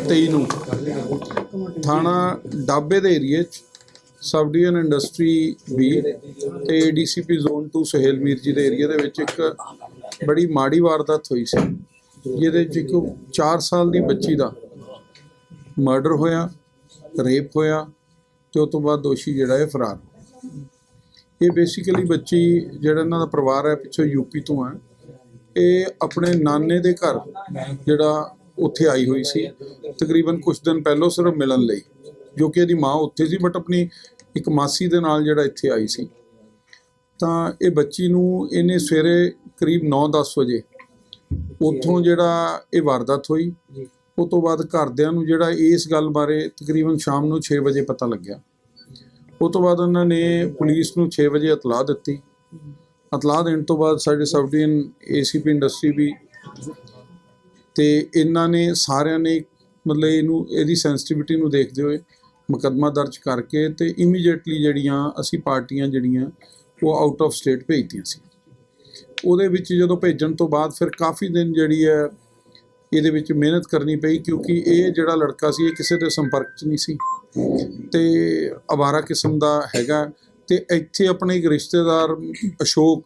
2023 ਨੂੰ। ਥਾਣਾ ਡਾਬੇ ਦੇ ਏਰੀਏ 'ਚ ਸਬ ਡਿਵੀਜ਼ਨ ਇੰਡਸਟਰੀ ਬੀ ਤੇ ਏਡੀਸੀਪੀ ਜ਼ੋਨ 2 ਸੁਹੇਲ ਮੀਰ ਜੀ ਦੇ ਏਰੀਆ ਦੇ ਵਿੱਚ ਇੱਕ ਬੜੀ ਮਾੜੀ ਵਾਰਦਾਤ ਹੋਈ ਸੀ, ਜਿਹਦੇ 'ਚ ਇੱਕ 4 ਸਾਲ ਦੀ ਬੱਚੀ ਦਾ ਮਰਡਰ ਹੋਇਆ, ਰੇਪ ਹੋਇਆ ਤੇ ਉਸ ਤੋਂ ਬਾਅਦ ਦੋਸ਼ੀ ਜਿਹੜਾ ਹੈ ਫਰਾਰ ਇਹ ਬੇਸਿਕਲੀ ਬੱਚੀ ਜਿਹੜਾ ਇਹਨਾਂ ਦਾ ਪਰਿਵਾਰ ਹੈ, ਪਿੱਛੋਂ ਯੂਪੀ ਤੋਂ ਹੈ, ਇਹ ਆਪਣੇ ਨਾਨੇ ਦੇ ਘਰ ਜਿਹੜਾ ਉੱਥੇ ਆਈ ਹੋਈ ਸੀ। ਤਕਰੀਬਨ ਕੁਝ ਦਿਨ ਪਹਿਲਾਂ ਸਿਰਫ ਮਿਲਣ ਲਈ, ਜੋ ਕਿ ਇਹਦੀ ਮਾਂ ਉੱਥੇ ਸੀ ਬਟ ਆਪਣੀ ਇੱਕ ਮਾਸੀ ਦੇ ਨਾਲ ਜਿਹੜਾ ਇੱਥੇ ਆਈ ਸੀ। ਤਾਂ ਇਹ ਬੱਚੀ ਨੂੰ ਇਹਨੇ ਸਵੇਰੇ ਕਰੀਬ 9-10 ਵਜੇ ਉੱਥੋਂ ਜਿਹੜਾ ਇਹ ਵਾਰਦਾਤ ਹੋਈ। ਉਹ ਤੋਂ ਬਾਅਦ ਘਰਦਿਆਂ ਨੂੰ ਜਿਹੜਾ ਇਸ ਗੱਲ ਬਾਰੇ ਤਕਰੀਬਨ ਸ਼ਾਮ ਨੂੰ 6 ਵਜੇ ਪਤਾ ਲੱਗਿਆ। ਉਹ ਤੋਂ ਬਾਅਦ ਉਹਨਾਂ ਨੇ ਪੁਲਿਸ ਨੂੰ 6 ਵਜੇ ਇਤਲਾਹ ਦਿੱਤੀ। ਇਤਲਾਹ ਦੇਣ ਤੋਂ ਬਾਅਦ ਸਾਡੇ ਸਬ ਡਿਵੀਜ਼ਨ ਏਸੀਪੀ ਇੰਡਸਟਰੀ ਵੀ ਤੇ ਇਹਨਾਂ ਨੇ ਸਾਰਿਆਂ ਨੇ ਮਤਲਬ ਇਹਨੂੰ, ਇਹਦੀ ਸੈਂਸਿਟੀਵਿਟੀ ਨੂੰ ਦੇਖਦੇ ਹੋਏ ਮੁਕੱਦਮਾ ਦਰਜ ਕਰਕੇ ਤੇ ਇਮੀਡੀਏਟਲੀ ਜਿਹੜੀਆਂ ਅਸੀਂ ਪਾਰਟੀਆਂ ਜਿਹੜੀਆਂ, ਉਹ ਆਊਟ ਆਫ ਸਟੇਟ ਭੇਜਤੀਆਂ ਸੀ। ਉਹਦੇ ਵਿੱਚ ਜਦੋਂ ਭੇਜਣ ਤੋਂ ਬਾਅਦ ਫਿਰ ਕਾਫੀ ਦਿਨ ਜਿਹੜੀ ਹੈ ਇਹਦੇ ਵਿੱਚ ਮਿਹਨਤ ਕਰਨੀ ਪਈ ਕਿਉਂਕਿ ਇਹ ਜਿਹੜਾ ਲੜਕਾ ਸੀ, ਇਹ ਕਿਸੇ ਦੇ ਸੰਪਰਕ 'ਚ ਨਹੀਂ ਸੀ ਤੇ ਅਵਾਰਾ ਕਿਸਮ ਦਾ ਹੈਗਾ ਤੇ ਇੱਥੇ ਆਪਣੇ ਇੱਕ ਰਿਸ਼ਤੇਦਾਰ ਅਸ਼ੋਕ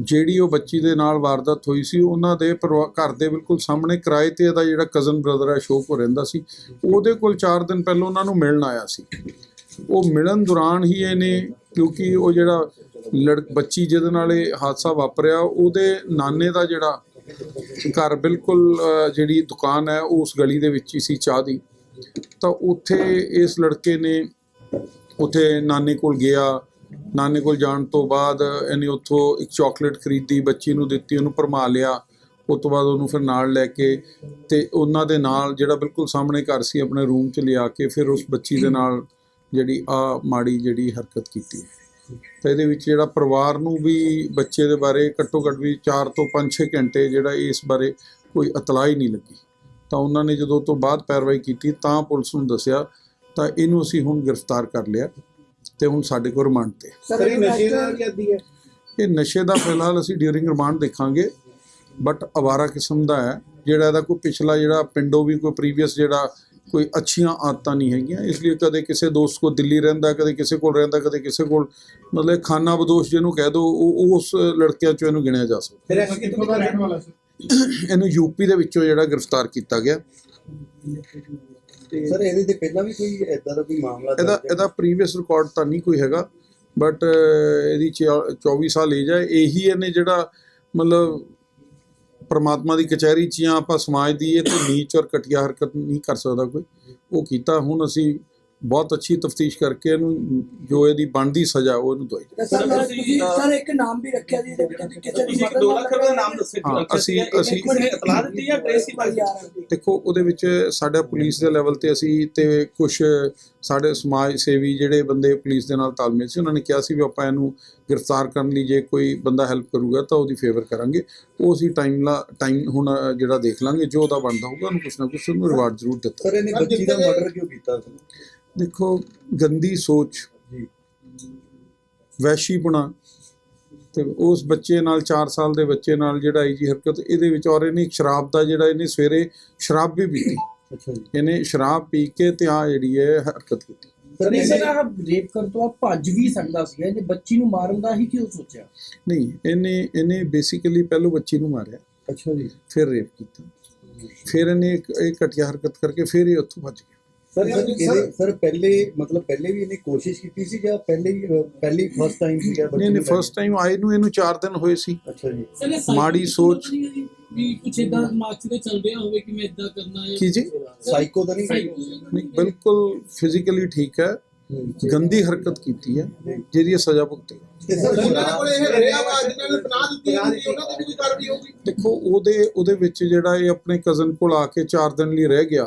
ਜਿਹੜੀ ਉਹ ਬੱਚੀ ਦੇ ਨਾਲ ਵਾਰਦਾਤ ਹੋਈ ਸੀ, ਉਹਨਾਂ ਦੇ ਪਰਿਵਾ- ਘਰ ਦੇ ਬਿਲਕੁਲ ਸਾਹਮਣੇ ਕਿਰਾਏ ਤੇ ਇਹਦਾ ਜਿਹੜਾ ਕਜ਼ਨ ਬ੍ਰਦਰ ਹੈ ਸ਼ੋਕ ਹੋ ਰਹਿੰਦਾ ਸੀ। ਉਹਦੇ ਕੋਲ 4 ਦਿਨ ਪਹਿਲਾਂ ਉਹਨਾਂ ਨੂੰ ਮਿਲਣ ਆਇਆ ਸੀ। ਉਹ ਮਿਲਣ ਦੌਰਾਨ ਹੀ ਇਹਨੇ, ਕਿਉਂਕਿ ਉਹ ਜਿਹੜਾ ਲੜ, ਬੱਚੀ ਜਿਹਦੇ ਨਾਲ ਇਹ ਹਾਦਸਾ ਵਾਪਰਿਆ, ਉਹਦੇ ਨਾਨੇ ਦਾ ਜਿਹੜਾ ਘਰ ਬਿਲਕੁਲ ਜਿਹੜੀ ਦੁਕਾਨ ਹੈ, ਉਹ ਉਸ ਗਲੀ ਦੇ ਵਿੱਚ ਹੀ ਸੀ ਚਾਹ ਦੀ। ਤਾਂ ਉੱਥੇ ਇਸ ਲੜਕੇ ਨੇ, ਉੱਥੇ ਨਾਨੇ ਕੋਲ ਗਿਆ। ਨਾਨੇ ਕੋਲ ਜਾਣ ਤੋਂ ਬਾਅਦ ਇਹਨੇ ਉੱਥੋਂ ਇੱਕ ਚਾਕਲੇਟ ਖਰੀਦੀ, ਬੱਚੀ ਨੂੰ ਦਿੱਤੀ, ਉਹਨੂੰ ਭਰਮਾ ਲਿਆ। ਉਸ ਤੋਂ ਬਾਅਦ ਉਹਨੂੰ ਫਿਰ ਨਾਲ ਲੈ ਕੇ ਤੇ ਉਹਨਾਂ ਦੇ ਨਾਲ ਜਿਹੜਾ ਬਿਲਕੁਲ ਸਾਹਮਣੇ ਘਰ ਸੀ, ਆਪਣੇ ਰੂਮ 'ਚ ਲਿਆ ਕੇ ਫਿਰ ਉਸ ਬੱਚੀ ਦੇ ਨਾਲ ਜਿਹੜੀ ਆ ਮਾੜੀ ਜਿਹੜੀ ਹਰਕਤ ਕੀਤੀ। ਤਾਂ ਇਹਦੇ ਵਿੱਚ ਜਿਹੜਾ ਪਰਿਵਾਰ ਨੂੰ ਵੀ ਬੱਚੇ ਦੇ ਬਾਰੇ ਘੱਟੋ ਘੱਟ ਵੀ 4 ਤੋਂ 5-6 ਘੰਟੇ ਜਿਹੜਾ ਇਸ ਬਾਰੇ ਕੋਈ ਇਤਲਾਹ ਹੀ ਨਹੀਂ ਲੱਗੀ। ਤਾਂ ਉਹਨਾਂ ਨੇ ਜਦੋਂ ਤੋਂ ਬਾਅਦ ਪੈਰਵਾਈ ਕੀਤੀ ਤਾਂ ਪੁਲਿਸ ਨੂੰ ਦੱਸਿਆ, ਤਾਂ ਇਹਨੂੰ ਅਸੀਂ ਹੁਣ ਗ੍ਰਿਫਤਾਰ ਕਰ ਲਿਆ। ਤੇ ਹੁਣ ਸਾਡੇ ਕੋਲ ਰਿਮਾਂਡ ਤੇ ਸਰ ਇਹ ਨਸ਼ੇ ਦਾ ਕੀ ਆਦੀ ਹੈ। ਇਹ ਨਸ਼ੇ ਦਾ ਫਿਲਹਾਲ ਅਸੀਂ ਡਿਊਰਿੰਗ ਰਿਮਾਂਡ ਦੇਖਾਂਗੇ ਬਟ ਅਵਾਰਾ ਕਿਸਮ ਦਾ ਹੈ ਜਿਹੜਾ ਇਹਦਾ ਕੋਈ ਪਿਛਲਾ ਜਿਹੜਾ ਪਿੰਡੋਂ ਵੀ ਕੋਈ ਪ੍ਰੀਵੀਅਸ ਜਿਹੜਾ ਕੋਈ ਅੱਛੀਆਂ ਆਦਤਾਂ ਨਹੀਂ ਹੈਗੀਆਂ ਇਸ ਲਈ ਕਦੇ ਕਿਸੇ ਦੋਸਤ ਕੋਲ ਦਿੱਲੀ ਰਹਿੰਦਾ ਕਦੇ ਕਿਸੇ ਕੋਲ ਰਹਿੰਦਾ ਕਦੇ ਕਿਸੇ ਕੋਲ ਮਤਲਬ ਖਾਨਾ ਬਦੋਸ਼ ਜਿਹਨੂੰ ਕਹਿ ਦੋ ਉਹ ਉਸ ਲੜਕਿਆਂ ਚੋਂ ਇਹਨੂੰ ਗਿਣਿਆ ਜਾ ਸਕਦਾ। ਫਿਰ ਇਹ ਕਿੱਥੋਂ ਦਾ ਰਹਿਣ ਵਾਲਾ ਸੀ? ਇਹਨੂੰ ਯੂਪੀ ਦੇ ਵਿੱਚੋਂ ਜਿਹੜਾ ਗ੍ਰਿਫਤਾਰ ਕੀਤਾ ਗਿਆ। ਸਰ ਇਹਦੇ ਤੇ ਪਹਿਲਾਂ ਵੀ ਕੋਈ ਐਦਾਂ ਦਾ ਕੋਈ ਮਾਮਲਾ ਇਹਦਾ? ਇਹਦਾ ਪ੍ਰੀਵੀਅਸ ਰਿਕਾਰਡ ਤਾਂ ਨਹੀਂ ਕੋਈ ਹੈਗਾ ਬਟ ਇਹਦੀ ਚਿਆ- 24 ਸਾਲ ਏਜ ਹੈ ਇਹੀ ਇਹਨੇ ਜਿਹੜਾ ਮਤਲਬ ਪਰਮਾਤਮਾ ਦੀ ਕਚਹਿਰੀ 'ਚ ਜਾਂ ਆਪਾਂ ਸਮਾਜ ਦੀ ਇਹ ਤੇ ਨੀਚ ਔਰ ਘਟੀਆ ਹਰਕਤ ਨਹੀਂ ਕਰ ਸਕਦਾ ਕੋਈ ਉਹ ਕੀਤਾ ਹੁਣ ਅਸੀਂ ਬਹੁਤ ਅੱਛੀ ਤਫਤੀਸ਼ ਕਰਕੇ ਇਹਨੂੰ ਜੋ ਇਹਦੀ ਬਣਦੀ ਸਜ਼ਾ ਉਹ ਇਹਨੂੰ ਦਵਾਈ ਤੇ ਸਰ ਮੈਂ ਤੁਸੀਂ ਸਰ ਇੱਕ ਨਾਮ ਵੀ ਰੱਖਿਆ ਜੀ ਇਹਦੇ ਵਿੱਚ ਕਿ ਕਿਸੇ ਦੀ ਤੁਸੀਂ ਮਦਦ 2 ਲੱਖ ਰੁਪਏ ਦਾ ਨਾਮ ਦੱਸੇ ਹਾਂ, ਅਸੀਂ- ਅਸੀਂ- ਕਿਸੇ ਨੇ ਇਤਲਾਹ ਦਿੱਤੀ ਜਾਂ ਟ੍ਰੇਸ ਹੀ ਪਾਈ ਦੇਖੋ ਉਹਦੇ ਵਿੱਚ ਸਾਡਾ ਪੁਲਿਸ ਦੇ ਲੈਵਲ ਤੇ ਅਸੀਂ ਤੇ ਕੁਝ ਸਾਡੇ ਸਮਾਜ ਸੇਵੀ ਜਿਹੜੇ ਬੰਦੇ ਪੁਲਿਸ ਦੇ ਨਾਲ ਤਾਲਮੇਲ ਸੀ ਉਹਨਾਂ ਨੇ ਕਿਹਾ ਸੀ ਵੀ ਆਪਾਂ ਇਹਨੂੰ ਗ੍ਰਿਫਤਾਰ ਕਰਨ ਲਈ ਜੇ ਕੋਈ ਬੰਦਾ ਹੈਲਪ ਕਰੂਗਾ ਤਾਂ ਉਹਦੀ ਫੇਵਰ ਕਰਾਂਗੇ। ਉਹ ਅਸੀਂ ਟਾਈਮ ਲਾ ਟਾਈਮ ਹੁਣ ਜਿਹੜਾ ਦੇਖ ਲਾਂਗੇ ਜੋ ਉਹਦਾ ਬਣਦਾ ਹੋਊਗਾ ਉਹਨੂੰ ਕੁਛ ਨਾ ਕੁਛ ਉਹਨੂੰ ਰਿਵਾਰਡ ਜ਼ਰੂਰ ਦਿੱਤਾ। ਸਰ ਇਹਨੇ ਬੱਚੀ ਦਾ ਮਰਡਰ ਕਿਉਂ ਕੀਤਾ ਸੀ? ਦੇਖੋ ਗੰਦੀ ਸੋਚ ਜੀ। ਵੈਸ਼ੀਪੁਣਾ ਤੇ ਉਸ ਬੱਚੇ ਨਾਲ 4 ਸਾਲ ਦੇ ਬੱਚੇ ਨਾਲ ਜਿਹੜਾ ਇਹ ਜੀ ਹਰਕਤ ਇਹਦੇ ਵਿੱਚ ਔਰ ਇਹਨੇ ਸ਼ਰਾਬ ਦਾ ਜਿਹੜਾ ਇਹਨੇ ਸਵੇਰੇ ਸ਼ਰਾਬ ਵੀ ਪੀਤੀ। ਅੱਛਾ ਜੀ। ਇਹਨੇ ਸ਼ਰਾਬ ਪੀ ਕੇ ਤੇ ਆ ਜਿਹੜੀ ਹੈ ਹਰਕਤ ਕੀਤੀ। ਨਹੀਂ ਇਹਨੇ ਸਰ ਰੇਪ ਕਰ ਤੋਂ ਆ ਭੱਜ ਵੀ ਸਕਦਾ ਸੀ। ਇਹਨੇ ਬੱਚੀ ਨੂੰ ਮਾਰਨ ਦਾ ਹੀ ਕਿਉਂ ਸੋਚਿਆ? ਨਹੀਂ ਇਹਨੇ ਇਹਨੇ ਬੇਸਿਕਲੀ ਪਹਿਲੋਂ ਬੱਚੀ ਨੂੰ ਮਾਰਿਆ। ਅੱਛਾ ਜੀ। ਫਿਰ ਰੇਪ ਕੀਤਾ। ਫਿਰ ਇਹਨੇ ਇੱਕ ਇਹ ਘਟੀਆ ਹਰਕਤ ਕਰਕੇ ਫਿਰ ਇਹ ਉੱਥੋਂ ਭੱਜ ਗਿਆ। ਸਰ ਸਰ ਇਹਦੇ ਸਰ ਪਹਿਲੇ ਮਤਲਬ ਪਹਿਲੇ ਵੀ ਇਹਨੇ ਕੋਸ਼ਿਸ਼ ਕੀਤੀ ਸੀ ਜਾਂ ਪਹਿਲੇ ਪਹਿਲੀ ਫਸਟ ਟਾਈਮ ਸੀ ਜਾਂ ਨਹੀਂ ਨਹੀਂ ਫਸਟ ਟਾਈਮ ਆਏ ਨੂੰ ਇਹਨੂੰ 4 ਦਿਨ ਹੋਏ ਸੀ। ਅੱਛਾ ਜੀ। ਮਾੜੀ ਸੋਚ। ਵੀ ਕੁਛ ਇਦਾਂ ਦਿਮਾਗ 'ਚ ਤੇ ਚੱਲ ਰਿਹਾ ਹੋਵੇ ਕਿ ਮੈਂ ਇਦਾਂ ਕਰਨਾ ਹੈ। ਕੀ ਜੀ? ਸਾਈਕੋ ਤਾਂ ਨਹੀਂ ਨਹੀਂ ਬਿਲਕੁਲ ਫਿਜ਼ੀਕਲੀ ਠੀਕ ਹੈ। ਗੰਦੀ ਹਰਕਤ ਕੀਤੀ ਹੈ ਜਿਹਦੀ ਇਹ ਸਜ਼ਾ ਭੁਗਤੇ ਦੇਖੋ ਉਹਦੇ ਉਹਦੇ ਵਿੱਚ ਜਿਹੜਾ ਇਹ ਆਪਣੇ ਕਜ਼ਨ ਕੋਲ ਆ ਕੇ 4 ਦਿਨ ਲਈ ਰਹਿ ਗਿਆ।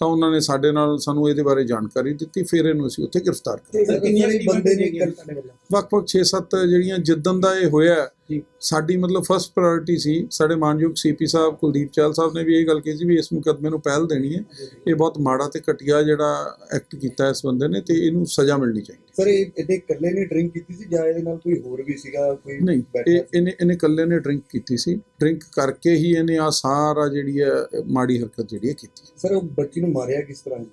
ਤਾਂ ਉਹਨਾਂ ਨੇ ਸਾਡੇ ਨਾਲ ਸਾਨੂੰ ਇਹਦੇ ਬਾਰੇ ਜਾਣਕਾਰੀ ਦਿੱਤੀ ਫਿਰ ਇਹਨੂੰ ਅਸੀਂ ਉੱਥੇ ਗ੍ਰਿਫਤਾਰ ਕਰ ਕਿੰਨੀਆਂ ਬੰਦੇ ਨੇ ਵੱਖ-ਵੱਖ 6-7 ਜਿਹੜੀਆਂ ਜਿੱਦਣ ਦਾ ਇਹ ਹੋਇਆ ਜੀ। ਸਾਡੀ ਮਤਲਬ ਫਸਟ ਪ੍ਰਾਇੋਰਟੀ ਸੀ ਸਾਡੇ ਮਾਨਯੋਗ ਸੀਪੀ ਸਾਹਿਬ ਕੁਲਦੀਪ ਚਾਲ ਸਾਹਿਬ ਨੇ ਵੀ ਇਹ ਗੱਲ ਕਹੀ ਸੀ ਵੀ ਇਸ ਮੁਕੱਦਮੇ ਨੂੰ ਪਹਿਲ ਦੇਣੀ ਹੈ। ਇਹ ਬਹੁਤ ਮਾੜਾ ਤੇ ਘਟੀਆ ਜਿਹੜਾ ਐਕਟ ਕੀਤਾ ਇਸ ਬੰਦੇ ਨੇ ਤੇ ਇਹਨੂੰ ਸਜ਼ਾ ਮਿਲਣੀ ਚਾਹੀਦੀ ਸਰ ਇਹ ਇਹਦੇ ਇਕੱਲੇ ਨੇ ਡਰਿੰਕ ਕੀਤੀ ਸੀ ਜਾਂ ਇਹਦੇ ਨਾਲ ਕੋਈ ਹੋਰ ਵੀ ਸੀਗਾ ਕੋਈ ਨਹੀਂ ਇਹ? ਇਹਨੇ ਇਹਨੇ ਇਕੱਲੇ ਨੇ ਡਰਿੰਕ ਕੀਤੀ ਸੀ। ਡਰਿੰਕ ਕਰਕੇ ਹੀ ਇਹਨੇ ਆ ਸਾਰਾ ਜਿਹੜੀ ਹੈ ਮਾੜੀ ਹਰਕਤ ਜਿਹੜੀ ਹੈ ਕੀਤੀ ਸਰ ਉਹ ਬੱਚੀ ਨੂੰ ਮਾਰਿਆ ਕਿਸ ਤਰ੍ਹਾਂ ਜੀ?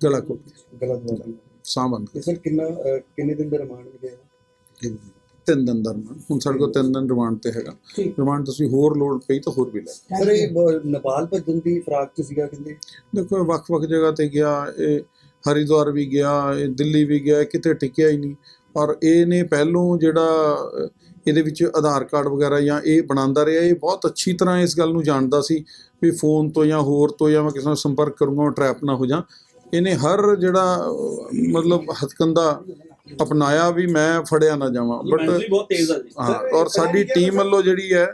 ਗਲਾ ਕੋਟ ਗਲਤ ਬਾਤ ਸਾਹ ਬੰਦ ਸਰ ਕਿੰਨਾ ਕਿੰਨੇ ਦਿਨ ਦਾ ਰਿਮਾਂਡ ਮਿਲਿਆ? ਤਿੰਨ ਦਿਨ ਦਾ ਰਿਮਾਂਡ। ਹੁਣ ਸਾਡੇ ਕੋਲ ਤਿੰਨ ਦਿਨ ਰਿਮਾਂਡ ਤੇ ਹੈਗਾ। ਠੀਕ। ਰਿਮਾਂਡ ਤੁਸੀਂ ਹੋਰ ਲੋਡ ਪਈ ਤਾਂ ਹੋਰ ਵੀ ਲੈ ਸਰ ਇਹ ਬ- ਨੇਪਾਲ ਭੱਜਣ ਦੀ ਫਰਾਕ ਚ ਸੀਗਾ ਕਹਿੰਦੇ। ਦੇਖੋ ਵੱਖ-ਵੱਖ ਜਗ੍ਹਾ ਤੇ ਗਿਆ ਇਹ ਹਰਿਦੁਆਰ ਵੀ ਗਿਆ ਇਹ ਦਿੱਲੀ ਵੀ ਗਿਆ ਕਿਤੇ ਟਿਕਿਆ ਹੀ ਨਹੀਂ। ਔਰ ਇਹਨੇ ਪਹਿਲੋਂ ਜਿਹੜਾ ਅਹ, ਇਹਦੇ ਵਿੱਚ ਆਧਾਰ ਕਾਰਡ ਵਗੈਰਾ ਜਾਂ ਇਹ ਬਣਾਉਂਦਾ ਰਿਹਾ ਇਹ ਬਹੁਤ ਅੱਛੀ ਤਰ੍ਹਾਂ ਇਸ ਗੱਲ ਨੂੰ ਜਾਣਦਾ ਸੀ ਵੀ ਫੋਨ ਤੋਂ ਜਾਂ ਹੋਰ ਤੋਂ ਜਾਂ ਮੈਂ ਕਿਸੇ ਨਾਲ ਸੰਪਰਕ ਕਰੂੰਗਾ ਟਰੈਪ ਨਾ ਹੋ ਜਾ। ਇਹਨੇ ਹਰ ਜਿਹੜਾ ਅਹ, ਮਤਲਬ ਹਥਕੰਦਾ ਅਪਣਾਇਆ ਵੀ ਮੈਂ ਫੜਿਆ ਨਾ ਜਾਵਾਂ ਬਟ ਬਹੁਤ ਤੇਜ਼ ਆ ਜੀ। ਹਾਂ ਔਰ ਸਾਡੀ ਟੀਮ ਵੱਲੋਂ ਜਿਹੜੀ ਹੈ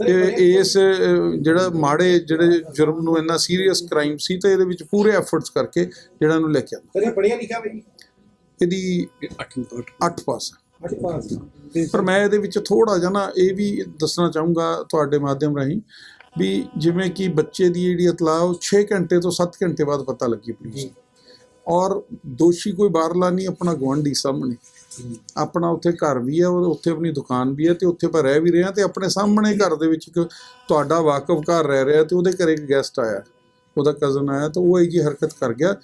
ਇਹ ਇਸ ਜਿਹੜਾ ਮਾੜੇ ਜਿਹੜੇ ਜੁਰਮ ਨੂੰ ਇੰਨਾ ਸੀਰੀਅਸ ਕ੍ਰਾਈਮ ਸੀ ਤੇ ਇਹਦੇ ਵਿੱਚ ਪੂਰੇ ਐਫਰਟਸ ਕਰਕੇ ਜਿਹੜਾ ਇਹਨੂੰ ਲੈ ਕੇ ਆਂਦਾ ਇਹ ਪੜਿਆ ਲਿਖਿਆ ਬਈ ਇਹਦੀ 8 ਪਾਸ। ਪਰ ਮੈਂ ਇਹਦੇ ਵਿੱਚ ਥੋੜਾ ਜਿਹਾ ਨਾ ਇਹ ਵੀ ਦੱਸਣਾ ਚਾਹੂੰਗਾ ਤੁਹਾਡੇ ਮਾਧਿਅਮ ਰਾਹੀਂ ਵੀ ਜਿਵੇਂ ਕਿ ਬੱਚੇ ਦੀ ਜਿਹੜੀ ਇਤਲਾਹ ਉਹ 6 ਘੰਟੇ ਤੋਂ 7 ਘੰਟੇ ਬਾਅਦ ਪਤਾ ਲੱਗੀ ਪੁਲਿਸ ਨੂੰ। ਔਰ ਦੋਸ਼ੀ ਕੋਈ ਬਾਹਰਲਾ ਨਹੀਂ ਆਪਣਾ ਗੁਆਂਢੀ ਸਾਹਮਣੇ। ਆਪਣਾ ਉੱਥੇ ਘਰ ਵੀ ਹੈ ਔਰ ਉੱਥੇ ਆਪਣੀ ਦੁਕਾਨ ਵੀ ਹੈ ਤੇ ਉੱਥੇ ਆਪਾਂ ਰਹਿ ਵੀ ਰਹੇ ਤੇ ਆਪਣੇ ਸਾਹਮਣੇ ਘਰ ਦੇ ਵਿੱਚ ਇੱਕ ਤੁਹਾਡਾ ਵਾਕਫ ਘਰ ਰਹਿ ਰਿਹਾ ਤੇ ਉਹਦੇ ਘਰੇ ਇੱਕ ਗੈਸਟ ਆਇਆ। ਉਹਦਾ ਕਜ਼ਨ ਆਇਆ ਤਾਂ ਉਹ ਇਹ ਜੀ ਹਰਕਤ ਕਰ ਗਿਆ।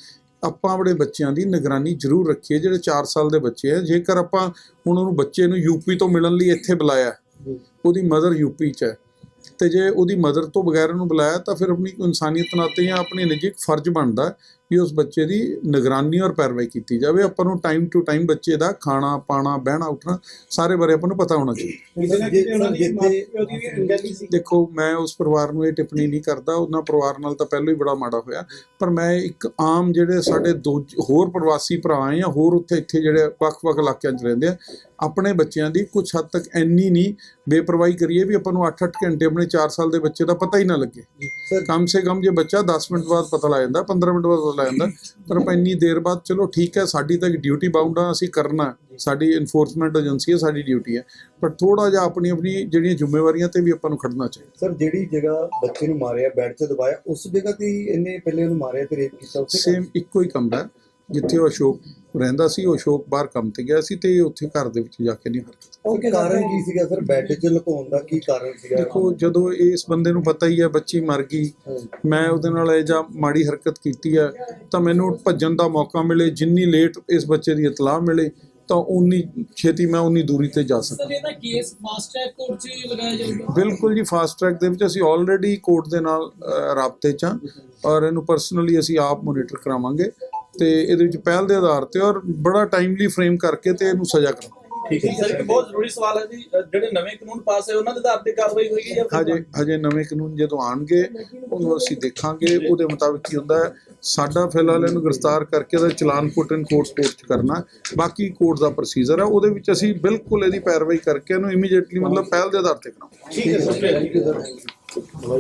ਆਪਾਂ ਆਪਣੇ ਬੱਚਿਆਂ ਦੀ ਨਿਗਰਾਨੀ ਜ਼ਰੂਰ ਰੱਖੀਏ ਜਿਹੜੇ 4 ਸਾਲ ਦੇ ਬੱਚੇ ਆ ਜੇਕਰ ਆਪਾਂ ਹੁਣ ਉਹਨੂੰ ਬੱਚੇ ਨੂੰ ਯੂਪੀ ਤੋਂ ਮਿਲਣ ਲਈ ਇੱਥੇ ਬੁਲਾਇਆ ਉਹਦੀ ਮਦਰ ਯੂਪੀ 'ਚ ਹੈ। ਤੇ ਜੇ ਉਹਦੀ ਮਦਰ ਤੋਂ ਬਗੈਰ ਉਹਨੂੰ ਬੁਲਾਇਆ ਤਾਂ ਫਿਰ ਆਪਣੀ ਇਨਸਾਨੀਅਤ ਨਾਤੇ ਜਾਂ ਆਪਣੀ ਨਿੱਜੀ ਇੱਕ ਫਰਜ਼ ਬਣਦਾ ਵੀ ਉਸ ਬੱਚੇ ਦੀ ਨਿਗਰਾਨੀ ਔਰ ਪੈਰਵਾਈ ਕੀਤੀ ਜਾਵੇ। ਆਪਾਂ ਨੂੰ ਟਾਈਮ ਟੂ ਟਾਈਮ ਬੱਚੇ ਦਾ ਖਾਣਾ ਪਾਣਾ ਬਹਿਣਾ ਉੱਠਣਾ ਸਾਰੇ ਬਾਰੇ ਆਪਾਂ ਨੂੰ ਪਤਾ ਹੋਣਾ ਚਾਹੀਦਾ। ਦੇਖੋ ਮੈਂ ਉਸ ਪਰਿਵਾਰ ਨੂੰ ਇਹ ਟਿੱਪਣੀ ਨਹੀਂ ਕਰਦਾ। ਉਹਨਾਂ ਪਰਿਵਾਰ ਨਾਲ ਤਾਂ ਪਹਿਲਾਂ ਹੀ ਬੜਾ ਮਾੜਾ ਹੋਇਆ। ਪਰ ਮੈਂ ਇੱਕ ਆਮ ਜਿਹੜੇ ਸਾਡੇ ਦੋ ਹੋਰ ਪ੍ਰਵਾਸੀ ਭਰਾ ਆ ਜਾਂ ਹੋਰ ਉੱਥੇ ਇੱਥੇ ਜਿਹੜੇ ਵੱਖ-ਵੱਖ ਇਲਾਕਿਆਂ 'ਚ ਰਹਿੰਦੇ ਆ ਆਪਣੇ ਬੱਚਿਆਂ ਦੀ ਕੁਝ ਹੱਦ ਤੱਕ ਇੰਨੀ ਨਹੀਂ ਬੇਪਰਵਾਹੀ ਕਰੀਏ ਵੀ ਆਪਾਂ ਨੂੰ 8-8 ਘੰਟੇ ਆਪਣੇ 4 ਸਾਲ ਦੇ ਬੱਚੇ ਦਾ ਪਤਾ ਹੀ ਨਾ ਲੱਗੇ। ਸਰ ਕਮ ਸੇ ਕਮ ਜੇ ਬੱਚਾ 10 ਮਿੰਟ ਬਾਅਦ ਪਤਾ ਲੱਗ ਜਾਂਦਾ 15 ਮਿੰਟ ਬਾਅਦ ਲੱਗ ਜਾਂਦਾ ਪਰ ਆਪਾਂ ਇੰਨੀ ਦੇਰ ਬਾਅਦ ਚਲੋ ਠੀਕ ਹੈ ਸਾਡੀ ਤਾਂ ਡਿਊਟੀ ਬਾਉਂਡ ਆ ਅਸੀਂ ਕਰਨਾ ਸਾਡੀ ਇਨਫੋਰਸਮੈਂਟ ਏਜੰਸੀ ਹੈ ਸਾਡੀ ਡਿਊਟੀ ਹੈ। ਪਰ ਥੋੜਾ ਜਿਹਾ ਆਪਣੀ ਆਪਣੀ ਜਿਹੜੀਆਂ ਜ਼ਿੰਮੇਵਾਰੀਆਂ ਤੇ ਵੀ ਆਪਾਂ ਨੂੰ ਖੜਨਾ ਚਾਹੀਦਾ। ਸਰ ਜਿਹੜੀ ਜਗ੍ਹਾ ਬੱਚੇ ਨੂੰ ਮਾਰਿਆ ਬੈੱਡ 'ਚ ਦਬਾਇਆ ਉਸ ਜਗ੍ਹਾ ਤੇ ਇਹਨੇ ਪਹਿਲੇ ਉਹਨੂੰ ਮਾਰਿਆ ਤੇ ਰੇਪ ਕੀਤਾ ਉੱਥੇ ਸੇਮ ਇੱਕੋ ਹੀ ਕਮਰਾ ਹੈ, ਜਿੱਥੇ ਉਹ ਅਸ਼ੋਕ ਰਹਿੰਦਾ ਸੀ ਉਹ ਅਸ਼ੋਕ ਬਾਹਰ ਕੰਮ ਤੇ ਗਿਆ ਸੀ ਤੇ ਉੱਥੇ ਘਰ ਦੇ ਵਿੱਚ ਜਾ ਕੇ ਨਹੀਂ ਹਰਕਤ ਉਹ ਕਾਰਨ ਕੀ ਸੀਗਾ ਸਰ? ਬੈੱਡ 'ਚ ਲੁਕਾਉਣ ਦਾ ਕੀ ਕਾਰਨ ਸੀਗਾ? ਦੇਖੋ ਜਦੋਂ ਇਸ ਬੰਦੇ ਨੂੰ ਪਤਾ ਹੀ ਹੈ ਬੱਚੀ ਮਰ ਗਈ ਮੈਂ ਉਹਦੇ ਨਾਲ ਇਹ ਜਾਂ ਮਾੜੀ ਹਰਕਤ ਕੀਤੀ ਹੈ ਤਾਂ ਮੈਨੂੰ ਭੱਜਣ ਦਾ ਮੌਕਾ ਮਿਲੇ ਜਿੰਨੀ ਲੇਟ ਇਸ ਬੱਚੇ ਦੀ ਇਤਲਾਹ ਮਿਲੇ ਤਾਂ ਉਨੀ ਛੇਤੀ ਮੈਂ ਉਨੀ ਦੂਰੀ ਤੇ ਜਾ ਸਕਾਂ ਸਰ ਇਹਦਾ ਕੇਸ ਫਾਸਟ ਟਰੈਕ ਕੋਰਟ 'ਚ ਹੀ ਲਗਾਇਆ ਜਾਊਗਾ? ਬਿਲਕੁਲ ਜੀ ਫਾਸਟ ਟਰੈਕ ਦੇ ਵਿੱਚ ਅਸੀਂ ਆਲਰੇਡੀ ਕੋਰਟ ਦੇ ਨਾਲ ਰਾਬਤੇ 'ਚ ਹਾਂ। ਔਰ ਇਹਨੂੰ ਪਰਸਨਲੀ ਅਸੀਂ ਆਪ ਮੋਨੀਟਰ ਕਰਾਵਾਂਗੇ। ਤੇ ਇਹਦੇ ਵਿੱਚ ਪਹਿਲ ਦੇ ਆਧਾਰ ਤੇ ਔਰ ਬੜਾ ਟਾਈਮਲੀ ਫਰੇਮ ਕਰਕੇ ਤੇ ਇਹਨੂੰ ਸਜ਼ਾ ਕਰਾਵਾਂਗੇ ਠੀਕ ਹੈ ਸਰ ਇੱਕ ਬਹੁਤ ਜ਼ਰੂਰੀ ਸਵਾਲ ਹੈ ਜੀ ਜਿਹੜੇ ਨਵੇਂ ਕਾਨੂੰਨ ਪਾਸ ਹੋਏ ਉਹਨਾਂ ਦੇ ਆਧਾਰ ਤੇ ਕਾਰਵਾਈ ਹੋਏਗੀ ਜਾਂ ਹਜੇ ਹਜੇ ਨਵੇਂ ਕਾਨੂੰਨ ਜਦੋਂ ਆਣਗੇ ਉਹਨੂੰ ਅਸੀਂ ਦੇਖਾਂਗੇ। ਉਹਦੇ ਮੁਤਾਬਿਕ ਕੀ ਹੁੰਦਾ ਸਾਡਾ ਫਿਲਹਾਲ ਇਹਨੂੰ ਗ੍ਰਿਫਤਾਰ ਕਰਕੇ ਉਹਦਾ ਚਲਾਨ ਪੁੱਟ ਇਨ ਕੋਰਟ ਕੋਰਟ ਚ ਕਰਨਾ ਬਾਕੀ ਕੋਰਟ ਦਾ ਪ੍ਰੋਸੀਜਰ ਹੈ ਉਹਦੇ ਵਿੱਚ ਅਸੀਂ ਬਿਲਕੁਲ ਇਹਦੀ ਪੈਰਵਾਈ ਕਰਕੇ ਇਹਨੂੰ ਇਮੀਡੀਏਟਲੀ ਮਤਲਬ ਪਹਿਲ ਦੇ ਆਧਾਰ ਤੇ ਕਰਾਂਗੇ। ਠੀਕ ਹੈ ਸਰ